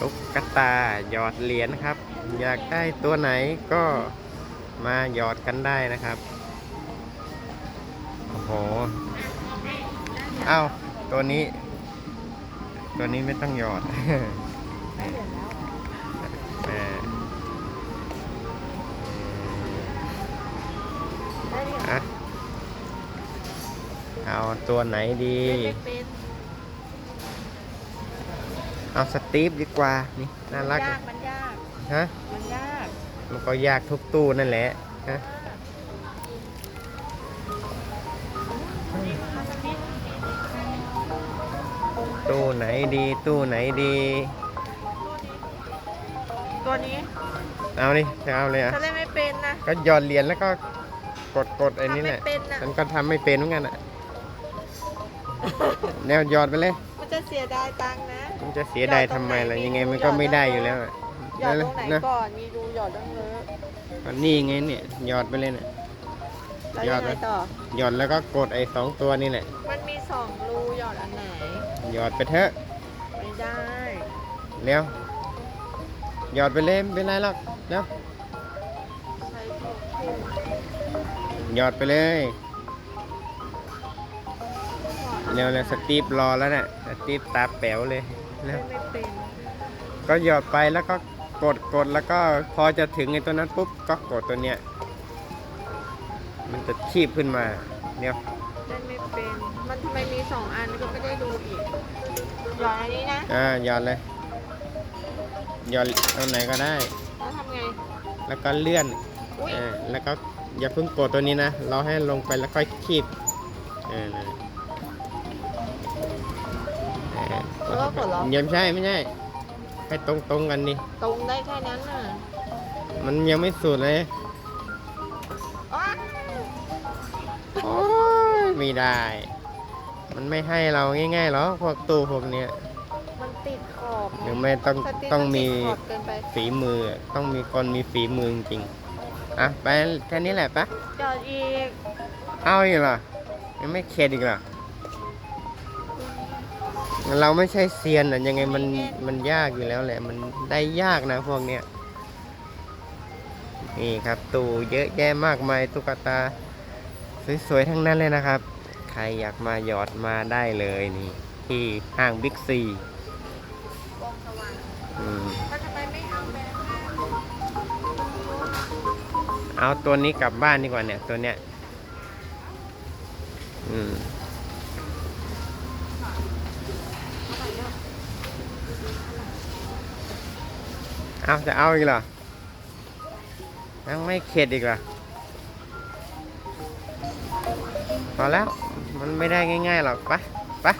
ตุ๊กตาหยอดเหรียญครับ อยากได้ตัวไหนก็มาหยอดกันได้นะครับ โอ้โหเอ้าตัวนี้ ตัวนี้ไม่ต้องหยอดอะเอาตัวไหนดี เป็นเอาสตีฟดีกว่า นี่น่ารักยากมันยากฮะมันยากมันก็ยากทุกตู้นั่นแหละฮะตู้ไหนดีตู้ไหนดี ตัวนี้เอาดิจะเอาเลยอะถ้าเล่นไม่เป็นนะก็หยอดเหรียญแล้วก็กดกดไอ้นี่แหละทำไม่เป็นน่ะฉันก็ทำไม่เป็นเหมือนกันอะแนวหยอดไปเลย มันจะเสียดายตังค์นะ มันจะเสียดายทำไมล่ะยังไงมันก็ไม่ได้อยู่แล้วอะหยอดตรงไหนนะก่อนมีรูหยอดตั้งเยอะก็นี่ไงเนี่ยหยอดไปเลยเนี่ย แล้วหยอยัดงไหม ไงต่อ หยอดแล้วก็กดไอ้สองตัวนี่แหละมันมีสองรูหยอดอันไหน หยอดไปเถอะไม่ได้ เร็วหยอดไปเลยไม่เป็นไรหรอกเร็วใช้ถูกถูกหยอดไปเลย เร็วเลยสตีฟรอแล้วเนี่ยสตีฟตาแป๋วเลยเร็เล่วนไม่เป็นก็หยอดไปแล้วก็กดกดแล้วก็พอจะถึงไอ้ตัวนั้นปุ๊บก็กดตัวเนี้ย มันจะชีบขึ้นมาเดี๋ยวเล่นไม่เป็น มันทำไมมีสองอันก็ไม่ได้ดูอีกหยอดอันนี้นะอ่าหยอดเลยหยอดเอาไหนก็ได้ แล้วทำไง แล้วก็เลื่อนอุ้ยเออแล้วก็อย่าเพิ่งกดตัวนี้นะ เราให้ลงไปแล้วค่อยคีบเออ แล้วก็กดเหรอยังไม่ใช่ไม่ใช่ให้ตรงตรงกันนี่ตรงได้แค่นั้นน่ะมันยังไม่สุดเลยอ๊ะโอ้ยไม่ได้ มันไม่ให้เราง่ายๆหรอกพวกตู้พวกเนี้ยมันติดขอบหรือไม่ต้องสติ๊กต้องนมีติดขอบเกินไปฝีมือต้องมีคนมีฝีมือจริงๆอะไปแค่นี้แหละปะหยอดอีก เอาอีกเหรอยังไม่เข็ดอีกเหรอ เราไม่ใช่เซียนอะยังไงมันมันยากอยู่แล้วแหละ มันได้ยากนะพวกเนี้ยนี่ครับตู้เยอะแยะมากมายตุ๊กตา สวยๆทั้งนั้นเลยนะครับ ใครอยากมาหยอดมาได้เลยนี่ ที่ห้างบิ๊กซีวงสว่างอืมแล้วทำไมไม่เอาแบบเอาตัวนี้กลับบ้านดีกว่าเนี่ยตัวเนี้ย อืม เอาจะเอาอีกเหรอยังไม่เข็ดอีกเหรอพอแล้วมันไม่ได้ง่ายๆหรอกไปะปะ